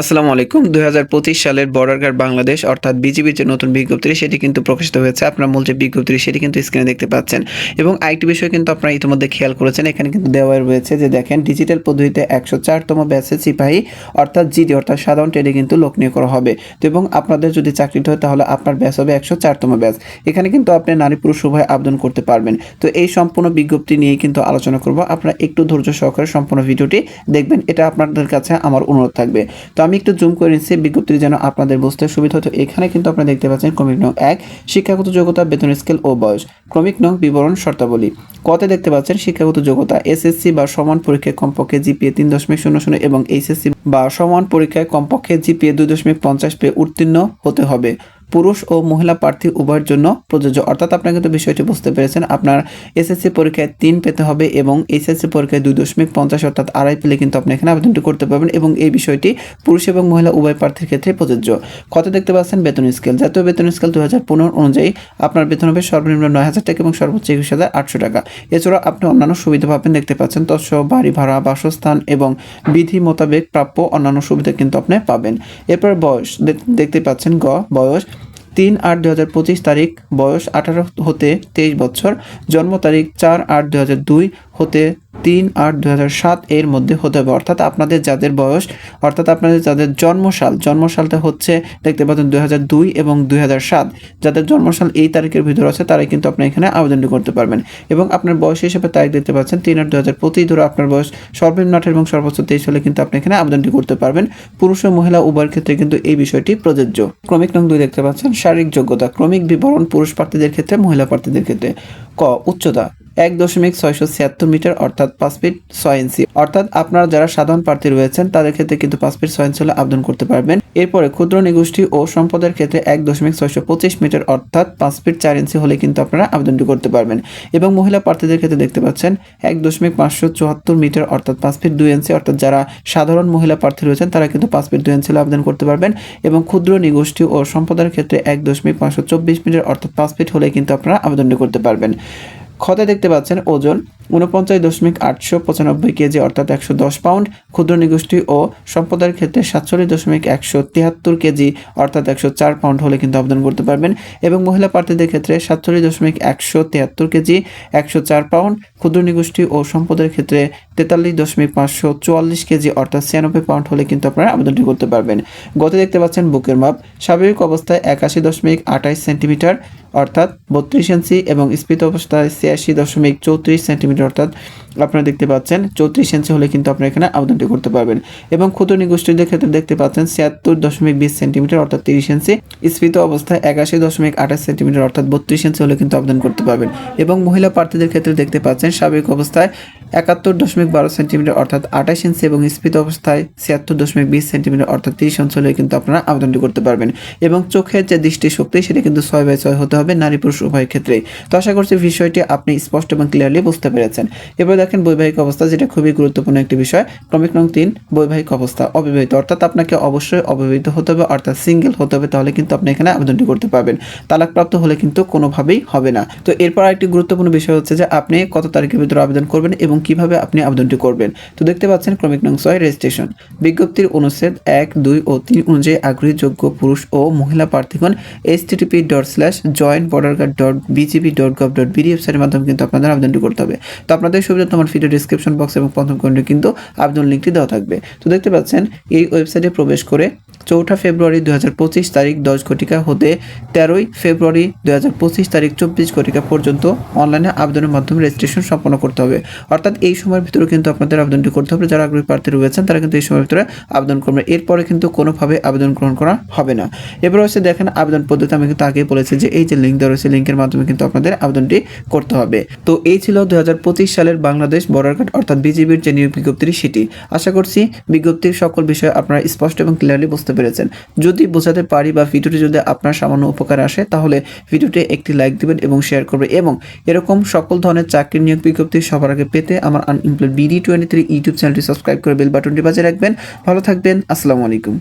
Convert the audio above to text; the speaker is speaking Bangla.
আসসালামু আলাইকুম। দু হাজার পঁচিশ সালের বর্ডার গার্ড বাংলাদেশ অর্থাৎ বিজিবির যে নতুন বিজ্ঞপ্তি, সেটি কিন্তু প্রকাশিত হয়েছে। আপনার মূল যে বিজ্ঞপ্তি, সেটি কিন্তু স্ক্রিনে দেখতে পাচ্ছেন। এবং আরেকটি বিষয় কিন্তু আপনারা ইতিমধ্যে খেয়াল করেছেন, এখানে কিন্তু দেওয়া রয়েছে যে দেখেন ডিজিটাল পদ্ধতিতে একশো চারতম ব্যাচে সিপাহী, অর্থাৎ জিডি অর্থাৎ সাধারণ ট্রেডে কিন্তু লোক নিয়োগ করা হবে। তো এবং আপনাদের যদি চাকরিটা হয়, তাহলে আপনার ব্যাচ হবে একশো চারতম ব্যাচ এখানে কিন্তু আপনি নারী পুরুষ উভয় আবেদন করতে পারবেন। তো এই সম্পূর্ণ বিজ্ঞপ্তি নিয়ে কিন্তু আলোচনা করব। আপনারা একটু ধৈর্য সহকারে সম্পূর্ণ ভিডিওটি দেখবেন। এটা আপনাদের কাছে আমার অনুরোধ থাকবে। তো আমি একটু জুম করে নিচ্ছি, বিজ্ঞপ্তি যেন আপনাদের বুঝতে সুবিধা হতো। এখানে কিন্তু আপনারা দেখতে পাচ্ছেন ক্রমিক নং এক, শিক্ষাগত যোগ্যতা, বেতন, স্কেল ও বয়স। ক্রমিক নং বিবরণ শর্তাবলী। কতে দেখতে পাচ্ছেন শিক্ষাগত যোগ্যতা এসএসসি বা সমান পরীক্ষায় কমপক্ষে জিপিএ তিন দশমিক শূন্য শূন্য এবং এইচএসসি বা সমান পরীক্ষায় কমপক্ষে জিপিএ দুই দশমিক পঞ্চাশ পেয়ে উত্তীর্ণ হতে হবে। পুরুষ ও মহিলা প্রার্থী উভয়ের জন্য প্রযোজ্য। অর্থাৎ আপনারা কিন্তু বিষয়টি বুঝতে পেরেছেন, আপনার এসএসসি পরীক্ষায় তিন পেতে হবে এবং এইচএসসি পরীক্ষায় দুই দশমিক পঞ্চাশ অর্থাৎ আড়াই পেলে কিন্তু আপনি এখানে আবেদনটি করতে পারবেন এবং এই বিষয়টি পুরুষ এবং মহিলা উভয় প্রার্থীর ক্ষেত্রে প্রযোজ্য। কত দেখতে পাচ্ছেন বেতন স্কেল। জাতীয় বেতন স্কেল দু হাজার পনেরো অনুযায়ী আপনার বেতন হবে সর্বনিম্ন নয় হাজার টাকা এবং সর্বোচ্চ একুশ হাজার আটশো টাকা। এছাড়া আপনি অন্যান্য সুবিধা পাবেন, দেখতে পাচ্ছেন তৎসহ বাড়ি ভাড়া, বাসস্থান এবং বিধি মোতাবেক প্রাপ্য অন্যান্য সুবিধা কিন্তু আপনি পাবেন। এরপর বয়স। দেখ- দেখতে পাচ্ছেন গ, বয়স। তিন আট দু হাজার পঁচিশ তারিখ বয়স আঠারো হতে তেইশ বছর। জন্ম তারিখ চার আট দু হাজার দুই। হতে তিন আট দু সাত এর মধ্যে হতে হবে। অর্থাৎ আপনাদের যাদের বয়স, অর্থাৎ আপনাদের যাদের জন্মসাল, জন্মসালটা হচ্ছে দেখতে পাচ্ছেন দুই হাজার দুই এবং দুই সাত। যাদের জন্মসাল এই তারিখের ভিতরে আছে, তারাই কিন্তু আপনি এখানে আবেদনটি করতে পারবেন। এবং আপনার বয়স হিসেবে তারিখ দেখতে পাচ্ছেন তিন আট দু হাজার পঁচিশ। ধরে আপনার বয়স সর্বনিম্ন আঠারো এবং সর্বোচ্চ তেইশ হলে কিন্তু আপনি এখানে আবেদনটি করতে পারবেন। পুরুষ ও মহিলা উভয়ের ক্ষেত্রে কিন্তু এই বিষয়টি প্রযোজ্য। ক্রমিক নং দুই দেখতে পাচ্ছেন শারীরিক যোগ্যতা, ক্রমিক বিবরণ পুরুষ প্রার্থীদের ক্ষেত্রে, মহিলা প্রার্থীদের ক্ষেত্রে। ক, উচ্চতা এক দশমিক ছয়শো ছিয়াত্তর মিটার, অর্থাৎ পাঁচ ফিট ছয় ইঞ্চি। অর্থাৎ আপনারা যারা সাধারণ প্রার্থী রয়েছেন, তাদের ক্ষেত্রে কিন্তু পাঁচ ফিট ছয় ইঞ্চি হলে আবেদন করতে পারবেন। এরপরে ক্ষুদ্র নিগোষ্ঠী ও সম্পদের ক্ষেত্রে এক দশমিক ছয়শো পঁচিশ মিটার, অর্থাৎ পাঁচ ফিট চার ইঞ্চি হলে কিন্তু আপনারা আবেদনটি করতে পারবেন। এবং মহিলা প্রার্থীদের ক্ষেত্রে দেখতে পাচ্ছেন, এক দশমিক পাঁচশো চুয়াত্তর মিটার, অর্থাৎ পাঁচ ফিট দুই ইঞ্চি, অর্থাৎ যারা সাধারণ মহিলা প্রার্থী রয়েছেন, তারা কিন্তু পাঁচ ফিট দুই ইঞ্চি আবেদন করতে পারবেন। এবং ক্ষুদ্র নিগোষ্ঠী ও সম্পদের ক্ষেত্রে এক দশমিক পাঁচশো চব্বিশ মিটার, অর্থাৎ পাঁচ ফিট হলে কিন্তু আপনারা আবেদনটি করতে পারবেন। খতে দেখতে পাচ্ছেন ওজন উনপঞ্চাশ দশমিক আটশো পঁচানব্বই কেজি অর্থাৎ একশো দশ পাউন্ড, ক্ষুদ্র নিগোষ্ঠী ও সম্পদের ক্ষেত্রে সাতচল্লিশ দশমিক একশো তিয়াত্তর কেজি অর্থাৎ একশো চার পাউন্ড হলে কিন্তু আবেদন করতে পারবেন। এবং মহিলা প্রার্থীদের ক্ষেত্রে সাতচল্লিশ দশমিক একশো তিয়াত্তর কেজি, একশো চার পাউন্ড, ক্ষুদ্র নিগোষ্ঠী ও সম্পদের ক্ষেত্রে তেতাল্লিশ দশমিক পাঁচশো চুয়াল্লিশ কেজি অর্থাৎ ছিয়ানব্বই পাউন্ড হলে কিন্তু আপনারা আবেদনটি করতে পারবেন। গত দেখতে পাচ্ছেন বুকের মাপ। স্বাভাবিক অবস্থায় একাশি দশমিক আঠাইশ সেন্টিমিটার অর্থাৎ বত্রিশ ইঞ্চি এবং স্ফীত অবস্থায় ছিয়াশি দশমিক চৌত্রিশ সেন্টিমিটার অর্থাৎ আপনারা দেখতে পাচ্ছেন, চৌত্রিশ ইঞ্চি হলে কিন্তু আপনারা এখানে আবেদনটি করতে পারবেন। এবং ক্ষুদ্র নিগোষ্ঠীদের ক্ষেত্রে দেখতে পাচ্ছেন, ছিয়াত্তর দশমিক বিশ সেন্টিমিটার অর্থাৎ তিরিশ ইঞ্চি স্ফীত অবস্থায় একাশি দশমিক আঠাশ সেন্টিমিটার অর্থাৎ বত্রিশ ইঞ্চি হলে কিন্তু আবেদন করতে পারবেন। এবং মহিলা প্রার্থীদের ক্ষেত্রে দেখতে পাচ্ছেন, স্বাভাবিক অবস্থায় একাত্তর দশমিক বারো সেন্টিমিটার অর্থাৎ আঠাশ ইঞ্চি এবং স্ফীত অবস্থায় ছিয়াত্তর দশমিক বিশ সেন্টিমিটার অর্থাৎ তিরিশ ইঞ্চি হলে কিন্তু আপনারা আবেদনটি করতে পারবেন। এবং চোখের যে দৃষ্টি শক্তি সেটা কিন্তু ছয় বাই ছয় হতে হবে নারী পুরুষ উভয়ের ক্ষেত্রেই তো আশা করছি বিষয়টি আপনি স্পষ্ট এবং ক্লিয়ারলি বুঝতে পেরেছেন। এবার দেখেন বৈবাহিক অবস্থা, যেটা খুবই গুরুত্বপূর্ণ একটি বিষয়। ক্রমিক নং তিন, বৈবাহিক অবস্থা অবিবাহিত। অর্থাৎ আপনাকে অবশ্যই অবিবাহিত হতে হবে, অর্থাৎ সিঙ্গেল হতে হবে, তাহলে কিন্তু আপনি এখানে আবেদনটি করতে পারবেন। তালাকপ্রাপ্ত হলে কিন্তু কোনোভাবেই হবে না। তো এরপর আরেকটি গুরুত্বপূর্ণ বিষয় হচ্ছে যে, আপনি কত তারিখের ভিতরে আবেদন করবেন এবং কীভাবে আপনি আবেদনটি করবেন। তো দেখতে পাচ্ছেন ক্রমিক নং ছয় রেজিস্ট্রেশন বিজ্ঞপ্তির অনুচ্ছেদ এক, দুই ও তিন অনুযায়ী আগ্রহী, যোগ্য পুরুষ ও মহিলা প্রার্থীগণ H TTP dot slash joint border guard dot BGB dot gov dot BD ওয়েবসাইটের মাধ্যমে কিন্তু আপনাদের আবেদনটি করতে হবে। তো আপনাদের সুবিধা আমার ভিডিও ডিসক্রিপশন বক্স এবং প্রথম কমেন্টে কিন্তু আবেদন লিঙ্কটি দেওয়া থাকবে। তো দেখতে পাচ্ছেন, এই ওয়েবসাইটে প্রবেশ করে চৌঠা ফেব্রুয়ারি দু তারিখ দশ ঘটিকা হতে তেরোই ফেব্রুয়ারি দু তারিখ চব্বিশ ঘটিকা পর্যন্ত অনলাইনে আবেদনের মাধ্যমে রেজিস্ট্রেশন সম্পন্ন করতে হবে। অর্থাৎ এই সময়ের ভিতরে কিন্তু আপনাদের আবেদনটি করতে হবে। যারা আগ্রহী প্রার্থী রয়েছেন, তারা কিন্তু এই সময়ের ভিতরে আবেদন করবে এরপরে কিন্তু কোনোভাবে আবেদন গ্রহণ করা হবে না। এবার হচ্ছে দেখেন, আবেদন পদ্ধতি আমি কিন্তু আগেই বলেছি যে এই যে লিঙ্ক দেওয়া রয়েছে লিঙ্কের মাধ্যমে কিন্তু আপনাদের আবেদনটি করতে হবে। তো এই ছিল দুই হাজার পঁচিশ সালের বাংলাদেশ বর্ডার গার্ড অর্থাৎ বিজিবির যে নিয়োগ বিজ্ঞপ্তির সেটি। আশা করছি বিজ্ঞপ্তির সকল বিষয় আপনারা স্পষ্ট এবং ক্লিয়ারলি বুঝতে পেরেছেন। যদি বোঝাতে পারি বা ভিডিওটি যদি আপনার সামান্য উপকার আসে, তাহলে ভিডিওটি একটি লাইক দিবেন এবং শেয়ার করবেন এবং এরকম সকল ধরনের চাকরির নিয়োগ বিজ্ঞপ্তি সবার আগে পেতে আমার unemployed BD twenty three YouTube চ্যানেলটি সাবস্ক্রাইব করে বেল বাটনটি বাজিয়ে রাখবেন। ভালো থাকবেন, আসসালামু আলাইকুম।